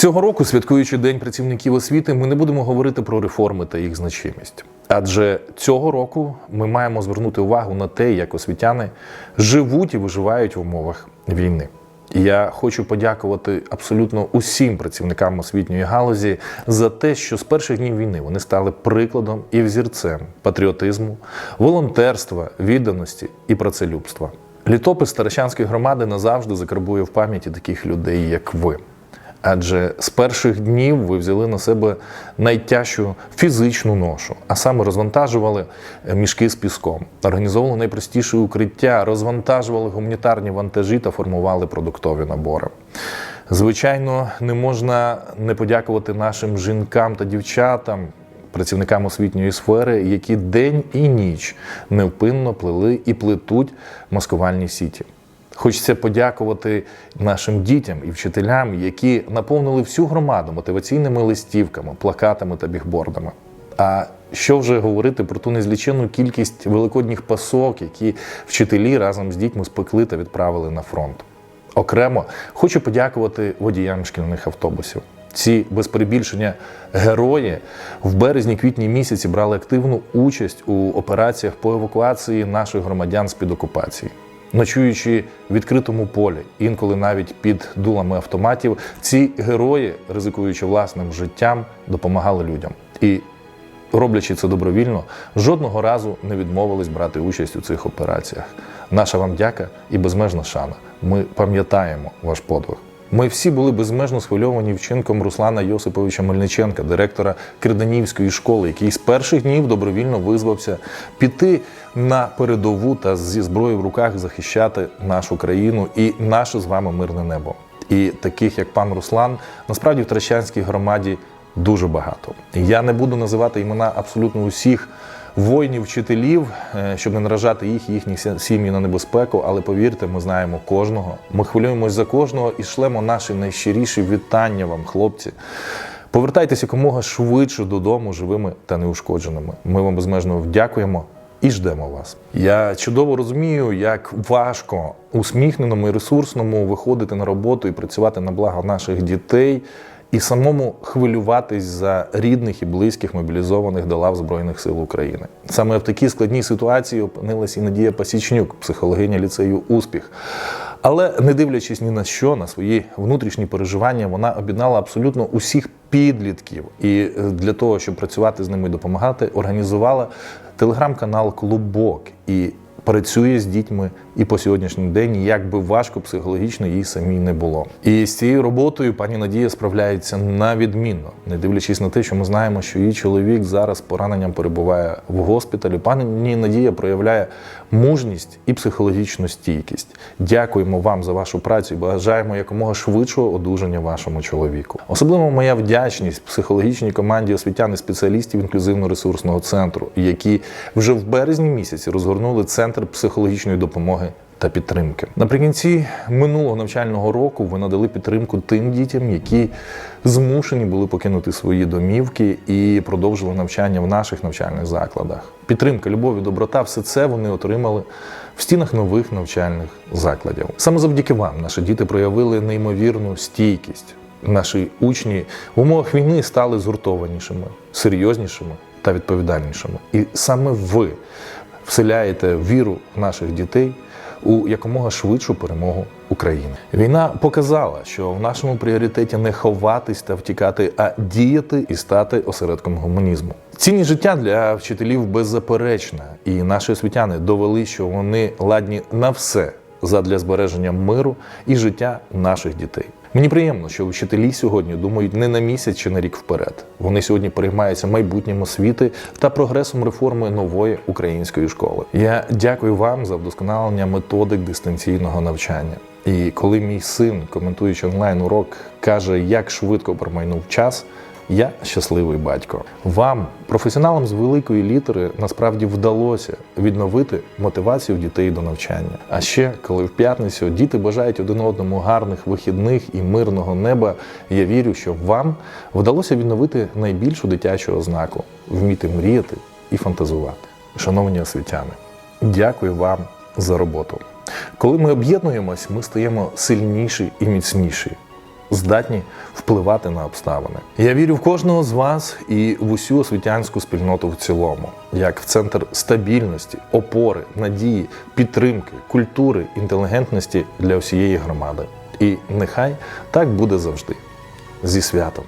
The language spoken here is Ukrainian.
Цього року, святкуючи День працівників освіти, ми не будемо говорити про реформи та їх значимість. Адже цього року ми маємо звернути увагу на те, як освітяни живуть і виживають в умовах війни. І Я хочу подякувати абсолютно усім працівникам освітньої галузі за те, що з перших днів війни вони стали прикладом і взірцем патріотизму, волонтерства, відданості і працелюбства. Літопис Старощанської громади назавжди закарбує в пам'яті таких людей, як ви. Адже з перших днів ви взяли на себе найтяжчу фізичну ношу, а саме розвантажували мішки з піском, організовували найпростіше укриття, розвантажували гуманітарні вантажі та формували продуктові набори. Звичайно, не можна не подякувати нашим жінкам та дівчатам, працівникам освітньої сфери, які день і ніч невпинно плели і плетуть маскувальні сіті. Хочеться подякувати нашим дітям і вчителям, які наповнили всю громаду мотиваційними листівками, плакатами та бігбордами. А що вже говорити про ту незліченну кількість великодніх пасок, які вчителі разом з дітьми спекли та відправили на фронт. Окремо хочу подякувати водіям шкільних автобусів. Ці без перебільшення герої в березні-квітні місяці брали активну участь у операціях по евакуації наших громадян з під окупації. Ночуючи в відкритому полі, інколи навіть під дулами автоматів, ці герої, ризикуючи власним життям, допомагали людям. І роблячи це добровільно, жодного разу не відмовились брати участь у цих операціях. Наша вам дяка і безмежна шана. Ми пам'ятаємо ваш подвиг. Ми всі були безмежно схвильовані вчинком Руслана Йосиповича Мельниченка, директора Кирданівської школи, який з перших днів добровільно визвався піти на передову та зі зброєю в руках захищати нашу країну і наше з вами мирне небо. І таких, як пан Руслан, насправді в Трещанській громаді дуже багато. Я не буду називати імена абсолютно усіх воїнів, вчителів, е, щоб не наражати їх і їхні сім'ї на небезпеку. Але повірте, ми знаємо кожного. Ми хвилюємось за кожного і шлемо наші найщиріші вітання вам, хлопці. Повертайтеся якомога швидше додому, живими та неушкодженими. Ми вам безмежно вдякуємо і ждемо вас. Я чудово розумію, як важко усміхненому і ресурсному виходити на роботу і працювати на благо наших дітей. І самому хвилюватись за рідних і близьких мобілізованих до лав Збройних сил України. Саме в такій складній ситуації опинилась і Надія Пасічнюк, психологиня ліцею Успіх. Але не дивлячись ні на що, на свої внутрішні переживання, вона об'єднала абсолютно усіх підлітків. І е, для того, щоб працювати з ними і допомагати, організувала телеграм-канал Клубок і працює з дітьми і по сьогоднішній день, як би важко психологічно їй самій не було. І з цією роботою пані Надія справляється на відмінно, не дивлячись на те, що ми знаємо, що її чоловік зараз пораненням перебуває в госпіталі. Пані Надія проявляє мужність і психологічну стійкість. Дякуємо вам за вашу працю і бажаємо якомога швидшого одужання вашому чоловіку. Особливо моя вдячність психологічній команді освітян і спеціалістів інклюзивно-ресурсного центру, які вже в березні місяці розгорнули центр психологічної допомоги. Та підтримки наприкінці минулого навчального року ви надали підтримку тим дітям, які змушені були покинути свої домівки і продовжили навчання в наших навчальних закладах. Підтримка, любов і доброта все це вони отримали в стінах нових навчальних закладів. Саме завдяки вам наші діти проявили неймовірну стійкість. Наші учні в умовах війни стали згуртованішими, серйознішими та відповідальнішими. І саме ви вселяєте віру в наших дітей у якомога швидшу перемогу України. Війна показала, що в нашому пріоритеті не ховатись та втікати, а діяти і стати осередком гуманізму. Цінність життя для вчителів беззаперечна, і наші освітяни довели, що вони ладні на все задля збереження миру і життя наших дітей. Мені приємно, що вчителі сьогодні думають не на місяць чи на рік вперед. Вони сьогодні переймаються майбутнім освіти та прогресом реформи нової української школи. Я дякую вам за вдосконалення методик дистанційного навчання. І коли мій син, коментуючи онлайн урок, каже, як швидко промайнув час. Я щасливий батько. Вам, професіоналам з великої літери, насправді вдалося відновити мотивацію дітей до навчання. А ще, коли в п'ятницю діти бажають один одному гарних вихідних і мирного неба, я вірю, що вам вдалося відновити найбільшу дитячу ознаку вміти мріяти і фантазувати. Шановні освітяни, дякую вам за роботу. Коли ми об'єднуємось, ми стаємо сильніші і міцніші. Здатні впливати на обставини. Я вірю в кожного з вас і в усю освітянську спільноту в цілому, як в центр стабільності, опори, надії, підтримки, культури, інтелігентності для всієї громади. І нехай так буде завжди. Зі святом!